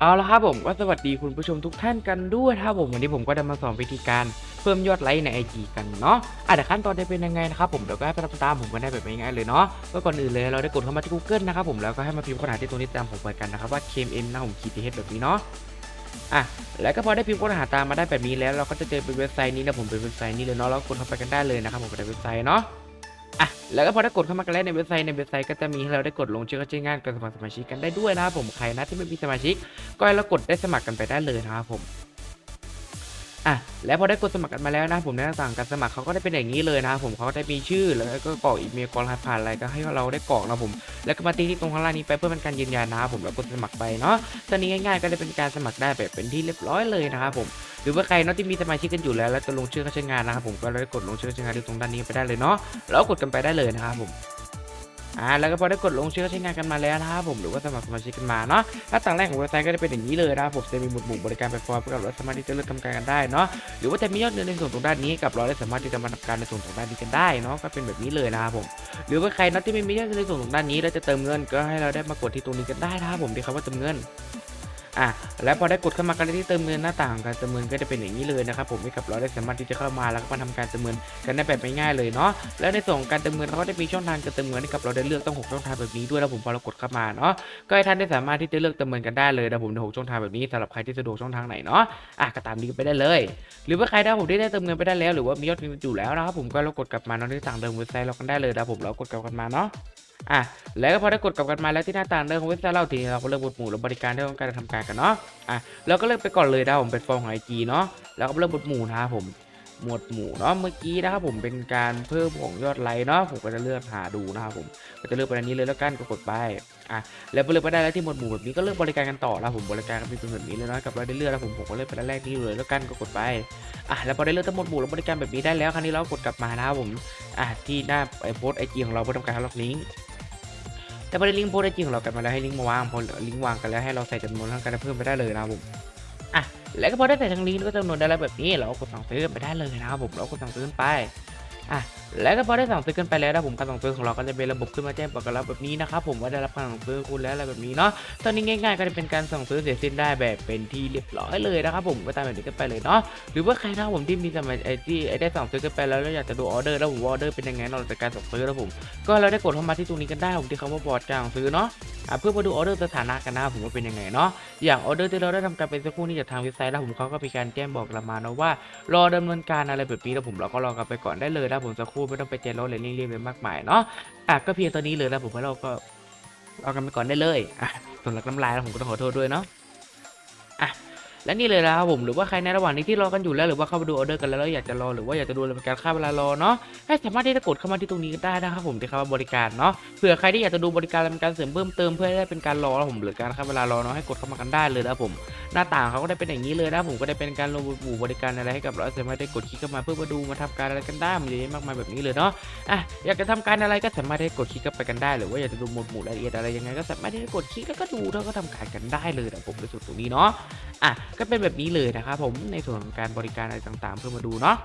เอาละครับผมก็สวัสดีคุณผู้ชมทุกท่านกันด้วยครับผมวันนี้ผมก็จะมาสอนวิธีการเพิ่มยอดไลค์ในไอจีกันเนาะอะแต่ขั้นตอนจะเป็นยังไงนะครับผมเดี๋ยวก็ให้ไปตามผมกันได้แบบง่ายๆเลยเนาะก็ก่อนอื่นเลยเราได้กดเข้ามาที่ Google นะครับผมแล้วก็ให้มาพิมพ์ค้นหาที่ตรงนี้ตามผมไปกันนะครับว่า KMN นะผมคีย์ทีเฮดแบบนี้เนาะอะแล้วก็พอได้พิมพ์ค้นหาตามมาได้แบบนี้แล้วเราก็จะเจอเป็นเว็บไซต์นี้นะผมเป็นเว็บไซต์นี้เลยเนาะแล้วกดเข้าไปกันได้เลยนะครับผมในเว็บไซต์เนาะ อะแล้วก็พอได้กดเข้ามากันแล้วในเว็บไซต์ในเว็บไซต์ก็จะมีให้เราได้กดลงชื่อเข้าชื่องานการสมัครสมาชิกกันได้ด้วยนะครับผมใครนะที่ไม่มีสมาชิก ก็ให้เรากดได้สมัครกันไปได้เลยนะครับผม อะแล้วพอได้กดสมัครกันมาแล้วนะผมในหน้าต่างการสมัครเขาก็ได้เป็นอย่างนี้เลยนะครับผมเขาก็ได้มีชื่อแล้วก็กรอกอีเมลกรอกรหัสผ่านอะไรก็ให้เราได้กรอกนะครับผม แล้วก็มาตีที่ตรงข้างล่างนี้ไปเพื่อเป็นการยืนยันนะครับผมแล้วกดสมัครไปเนาะตอนนี้ง่ายๆ ก็จะเป็นการสมัครได้แบบเป็นที่เรียบร้อยเลยนะครับผมหรือว่าใครเนาะที่มีสมาชิกกันอยู่แล้วแล้วจะลงชื่อเข้าใช้งานนะครับผมก็ได้กดลงชื่อเข้าใช้งานที่ตรงด้านนี้ไปได้เลยเนาะแล้วกดกันไปได้เลยนะครับผม อ่าแล้วก็พอได้กดลงชื่อเข้าใช้งานกันมาแล้วนะครับผมหรือว่าสมัครสมาชิกกันมาเนาะหน้าต่างแรกของเว็บไซต์ก็จะเป็นอย่างนี้เลยนะครับผมจะมีหมุดหมู่บริการแพลตฟอร์มเพื่อเราสามารถที่จะเลือกทำการกันได้เนาะหรือว่าจะมียอดเงินในส่วนตรงด้านนี้กับเราได้สามารถที่จะมาทำการในส่วนตรงด้านนี้กันได้เนาะก็เป็นแบบนี้เลยนะครับผมหรือว่าใครนะที่ไม่มียอดเงินในส่วนตรงด้านนี้แล้วจะเติมเงินก็ให้เราได้มากดที่ตรงนี้กันได้นะครับผมที่คำว่าเติมเงิน อะแล้วพอได้กดเข้ามากันที่เติมเงินหน้าต่างการเติมเงินก็จะเป็นอย่างนี้เลยนะครับผมให้กับเราได้สามารถที่จะเข้ามาแล้วก็มาทำการเติมเงินกันได้แบบง่ายๆเลยเนาะแล้วในส่วนของการเติมเงินเขาได้มีช่องทางการเติมเงินให้กับเราได้เลือกต้องหกช่องทางแบบนี้ด้วยแล้วผมพอเรากดเข้ามาเนาะก็ให้ท่านได้สามารถที่จะเลือกเติมเงินกันได้เลยนะผมในหกช่องทางแบบนี้สำหรับใครที่สะดวกช่องทางไหนเนาะอะก็ตามนี้ไปได้เลย หรือว่าใครถ้ผมได้เติมเงินไปได้แล้ว หรือว่ามียอดเงินอยู่แล้วนะครับผมก็เรากดกลับมาเนาะที่ต่างเดิมเว็บไซต์เรากันได้เลยนะผมเรากดกลับกันมาเนาะ อะแล้วก็พอได้กดกลับกันมาแล้วที่หน้าต่างเดิมของเว็บไซต์เราทีนี้เราก็เลือกหมดหมู่และบริการที่ต้องการทำการกันเนาะอะเราก็เลือกไปก่อนเลยนะครับผมเป็นฟอร์มของไอจีเนาะแล้วก็เลือกหมดหมู่นะครับผมหมวดหมู่เนาะเมื่อกี้นะครับผมเป็นการเพิ่มของยอดไลค์เนาะผมก็จะเลือกหาดูนะครับผมก็จะเลือกไปอันนี้เลยแล้วกันก็กดไปอะแล้วพอเลือกไปได้แล้วที่หมวดหมู่แบบนี้ก็เลือกบริการกันต่อนะผมบริการก็เป็นแบบนี้เลยนะกับเราได้เลือกแล้วผมผมก็เลือกไปด้านแรกนี้เลยแล้วกันก็กดไปอะแล้วพอได้เลือกทั้งหมวดหมู่และบริการแบบนี้ได้แล้วคราวนี้เรากดกลับมานะครับผมอะที่หน้าไอโพสไอจีของเราเพื่อทำการล็อกลิงก์ แต่พอได้ลิงก์โพสได้จริงของเรากันมาแล้วให้ลิงก์มาวางพอลิงก์วางกันแล้วให้เราใส่จำนวนทั้งการเพิ่มไปได้เลยนะครับผมอะแล้วก็พอได้ใส่ทั้งลิงก์แล้วก็จำนวนได้แล้วแบบนี้เราก็กดสั่งซื้อนไปได้เลยนะครับผมเราก็กดสั่งซื้อนไป อะแล้วก็พอได้สั่งซื้อกันไปแล้วนะผมการสั่งซื้อของเราก็จะเป็นระบบขึ้นมาแจ้งบอกกับเราแบบนี้นะครับผมว่าได้รับการสั่งซื้อคุณแล้วอะไรแบบนี้เนาะตอนนี้ง่ายๆก็จะเป็นการสั่งซื้อเสร็จสิ้นได้แบบเป็นที่เรียบร้อยเลยนะครับผมก็ตามแบบนี้กันไปเลยเนาะหรือว่าใครนะผมที่มีสมัยไอที่ได้สั่งซื้อกันไปแล้วแล้วอยากจะดูออเดอร์แล้วผมออเดอร์เป็นยังไงเราจากการสั่งซื้อแล้วผม ก็เราได้กดเข้ามาที่ตรงนี้กันได้ผมที่คำว่าบอร์ดการสั่งซื้อเนาะเพื่อมาดูออเดอร์สถานะกันนะผมว่าเป็นยังไงเนาะอย่างออเดอร์ที่เราได้ทำการเป็นสักครู่นี้จากทางเว็บไซต์แล้วผมเขาก็มีการแจ้งบอกเรามาเนาะว่ารอดำเนินการอะไรแบบนี้แล้วผมเราก็รอกันไปก่อนได้เลยนะผมสักครู่ไม่ต้องไปเจนรถเลยเรียบๆไปมากมายเนาะอะก็เพียงตัวนี้เลยนะผมว่าเราก็เอากันไปก่อนได้เลยอะส่วนหลักน้ำลายแล้วผมก็ต้องขอโทษด้วยเนาะอะ และนี่เลยนะครับผมหรือว่าใครในระหว่างนี้ที่รอกันอยู่แล้วหรือว่าเข้ามาดูออเดอร์กันแล้วแล้วอยากจะรอหรือว่าอยากจะดูรายการค่าเวลารอเนาะให้สามารถที่จะกดเข้ามาที่ตรงนี้ก็ได้นะครับผมที่คำว่าบริการเนาะเผื่อใครที่อยากจะดูบริการและเป็นการเสริมเพิ่มเติมเพื่อได้เป็นการรอผมหรือการค่าเวลารอเนาะให้กดเข้ามากันได้เลยนะผมหน้าต่างเขาก็ได้เป็นอย่างนี้เลยนะผมก็ได้เป็นการลงหมู่บริการอะไรให้กับเราสามารถได้กดคลิกเข้ามาเพื่อมาดูมาทำการอะไรกันได้มันเยอะแยะมากมายแบบนี้เลยเนาะอะอยากจะทำการอะไรก็สามารถได้กดคลิกเข้าไปกันได้ หรือว่าอยากจะดูหมวดหมู่รายละเอียดอะไรยังไงก็สามารถที่จะกดคลิกแล้วก็ดูแล้วก็ทำการกันได้เลยนะผมในส่วนตรงนี้เนาะ อะก็เป็นแบบนี้เลยนะครับผมในส่วนของการบริการอะไรต่างๆ เพื่อมาดูเนาะ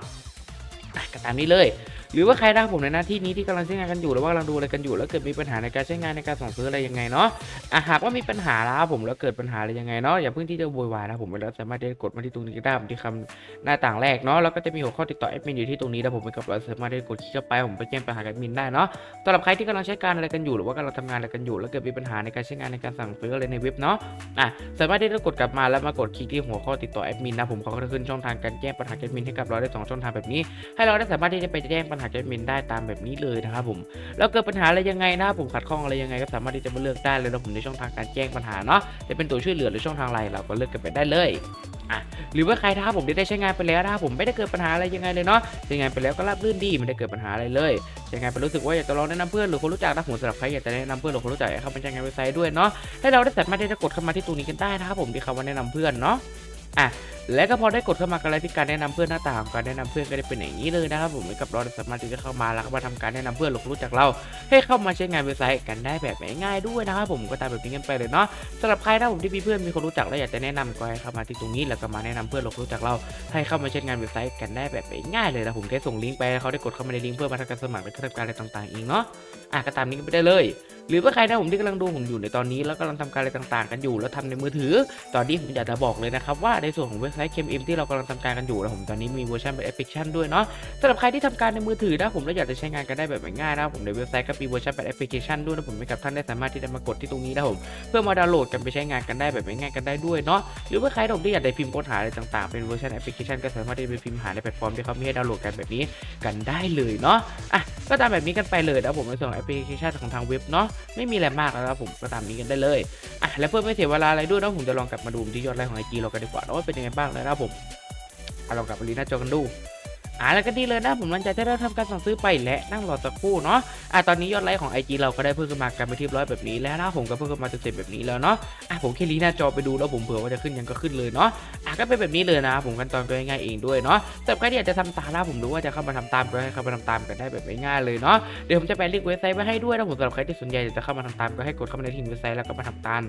อะก็ตามนี้เลย หรือว่าใครนะครับผมในหน้าที่นี้ที่กำลังใช้งานกันอยู่หรือว่ากำลังดูอะไรกันอยู่ แล้วเกิดมีปัญหาในการใช้งานในการส่งซื้ออะไรยังไงเนาะอะหากว่ามีปัญหาแล้วผมแล้วเกิดปัญหาอะไรยังไงเนาะอย่าเพิ่งที่จะโวยวายนะผมแล้วสามารถได้กดมาที่ตรงนี้ได้ผมที่คำหน้าต่างแรกเนาะแล้วก็จะมีหัวข้อติดต่อแอดมินอยู่ที่ตรงนี้นะผมกับเราสามารถได้กดคลิกเข้าไปผมไปแจ้งปัญหาแอดมินได้เนาะสำหรับใครที่กำลังใช้การอะไรกันอยู่หรือว่ากำลังทำงานอะไรกันอยู่ แล้วเกิดมีปัญหาในการใช้งานในการสั่งซื้ออะไรในเว็บเนาะอะสามารถที่จะกดกลับมาแล้วมากดคลิกที่หัวข้อติดต่อแอดมินนะผมเขาก็จะขึ้นช่องทางการแก้ปัญหาแอดมินให้กับเราได้สองช่องทางแบบนี้ ให้เราได้สามารถที่จะไปแจ้งปัญหาแอดมินได้ตามแบบนี้เลยนะครับผมแล้วเกิดปัญหาอะไรยังไงนะครับผมขัดข้องอะไรยังไงก็สามารถที่จะมาเลือกได้เลยนะผมในช่องทางการแจ้งปัญหาเนาะจะเป็นตัวช่วยเหลือหรือช่องทางไลน์เราก็เลือกกันไปได้เลยอะหรือว่าใครถ้าผมได้ใช้งานไปแล้วนะครับผมไม่ได้เกิดปัญหาอะไรยังไงเลยเนาะใช้งานไปแล้วก็ราบรื่นดีไม่ได้เกิดปัญหาอะไรเลยใช้งานไปรู้สึกว่าอยากจะลองแนะนำเพื่อนหรือคนรู้จักนะผมสำหรับใครอยากจะแนะนำเพื่อนหรือคนรู้จักเข้ามาใช้งานเว็บไซต์ด้วยเนาะให้เราได้สามารถที่จะกดเข้ามาที่ตรงนี้กันได้นะครับผมที่คำว่าแนะนำเพื่อนเนาะอะ และก็พอได้กดเข้ามากันแล้วที่การแนะนำเพื่อนหน้าตาของการแนะนำเพื่อนก็ได้เป็นอย่างนี้เลยนะครับผมเมือนกับเราสามารถที่จะเข้ามาแล้วก็มาทำการแนะนำเพื่อนหลงรู้จักเรา ให้เข้ามาใช้งานเว็บไซต์กันได้แบบง่ายๆด้วยนะครับผมก็ตามแบบนี้กันไปเลยเนาะสำหรับใครนะผมที่มีเพื่อนมีคนรู้จักแล้วอยากจะแนะนำก็ให้เข้ามาที่ตรงนี้แล้วก็มาแนะนำเพื่อนหลงรู้จักเรา ให้เข้ามาใช้งานเว็บไซต์กันได้แบบง่ายเลยนะผมแค่ส่งลิงก์ไปเขาได้กดเข้ามาในลิงก์เพื่อมาทำการสมัครและทำการอะไรต่างๆเองเนาะอะก็ตามนี้กันไปได้เลย หรือว่าใครนะผมที่กำลังดูผมอยู่ในตอนนี้แล้วกำลังทำการอะไรต่างๆ กันอยู่ แล้วทำในมือถือ ตอนนี้ผมอยากจะบอกเลยนะครับว่าในส่วนของเว็บไซต์ KMM ที่เรากำลังทำการกันอยู่นะผมตอนนี้มีเวอร์ชันเป็นแอปพลิเคชันด้วยเนาะสำหรับใครที่ทำการในมือถือนะผมแล้วอยากจะใช้งานกันได้แบบง่ายๆนะผมในเว็บไซต์ก็มีเวอร์ชันเป็นแอปพลิเคชันด้วยนะผมให้กับท่านได้สามารถที่จะมากดที่ตรงนี้นะผมเพื่อมาดาวน์โหลดกันไปใช้งานกันได้แบบง่ายๆกันได้ด้วยเนาะหรือว่าใครนะผมที่อยากได้พิมพ์ค้นหาอะไรต่างๆเป็นเวอร์ชันแอปพลิเคชันก็สามารถที่จะไปพิมพ์หาในแพลตฟอร์มที่เขามีให้ดาวน์โหลดกันแบบนี้กันได้เลยเนาะอะ ก็ตามแบบนี้กันไปเลยนะผมในส่วนของแอปพลิเคชันของทางเว็บเนาะไม่มีอะไรมากแล้วนะผมก็ตามนี้กันได้เลยอะและเพื่อไม่เสียเวลาอะไรด้วยนะผมจะลองกลับมาดูที่ยอดไลค์ของไอจีเรากันดีกว่านะว่าเป็นยังไงบ้างแลยนะครับผมอะลองกลับมาลีหน้าจอกันดู อ่าแล้วก็ดีเลยนะผมหลังจากที่เราทำการสั่งซื้อไปและนั่งรอสักครู่เนาะอะตอนนี้ยอดไลค์ของ IG เราก็ได้เพิ่มขึ้นมากันไปที่ร้อยแบบนี้แล้วนะผมก็เพิ่มขึ้นมาจนเสร็จแบบนี้แล้วเนาะอะผมแค่ลีหน้าจอไปดูแล้วผมเผื่อว่าจะขึ้นยังก็ขึ้นเลยเนาะอะก็เป็นแบบนี้เลยนะผมขั้นตอนก็ง่ายๆเองด้วยเนาะสำหรับใครที่อยากจะทำตามนะผมรู้ว่าจะเข้ามาทำตามก็ให้เข้ามาทำตามกันได้แบบง่ายๆเลยเนาะเดี๋ยวผมจะแปะลิงก์เว็บไซต์ไว้ให้ด้วยนะผมสำหรับใครที่สนใจอยากจะเข้ามาทำตามก็ให้กดเข้ามาในที่เว็บไซต์แล้วก็มาทำตาม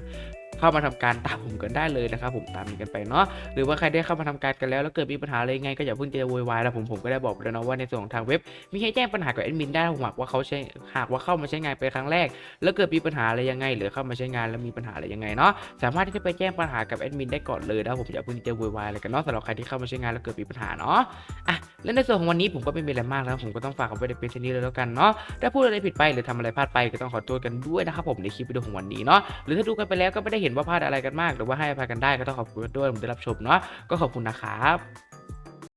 เข้ามาทำการตามผมกันได้เลยนะครับผมตามนี้กันไปเนาะหรือว่าใครได้เข้ามาทำการกันแล้วแล้วเกิดมีปัญหาอะไรยังไงก็อย่าเพิ่งจะโวยวายแล้วผมผมก็ได้บอกไปแล้วเนาะว่าในส่วนของทางเว็บมีให้แจ้งปัญหากับแอดมินได้หากว่าเขาใช้หากว่าเข้ามาใช้งานไปครั้งแรก แล้วเกิดมีปัญหาอะไรยังไง หรือเข้ามาใช้งานแล้วมีปัญหาอะไรยังไงเนาะสามารถที่จะไปแจ้งปัญหากับแอดมินได้ก่อนเลยนะผมอย่าเพิ่งจะโวยวายอะไรกันเนาะสำหรับใครที่เข้ามาใช้งานแล้วเกิดมีปัญหาเนาะอะและในส่วนของวันนี้ผมก็ไม่มีอะไรมากแล้วผมก็ต้องฝากเอาไว้ในเป็นเช่นนี้เลยแล้วกันเนาะถ้าพูดอะไรผิดไปหรือทำอะไรพลาดไปก็ต้องขอโทษกันด้วยนะครับผมในคลิปวิดีโอของวันนี้เนาะหรือถ้าดูกันไปแล้วก็ไม่ได้เห็นว่าพลาดอะไรกันมาก หรือว่าให้อภัยกันได้ก็ต้องขอบคุณด้วยผมได้รับชมเนาะก็ขอบคุณนะครับ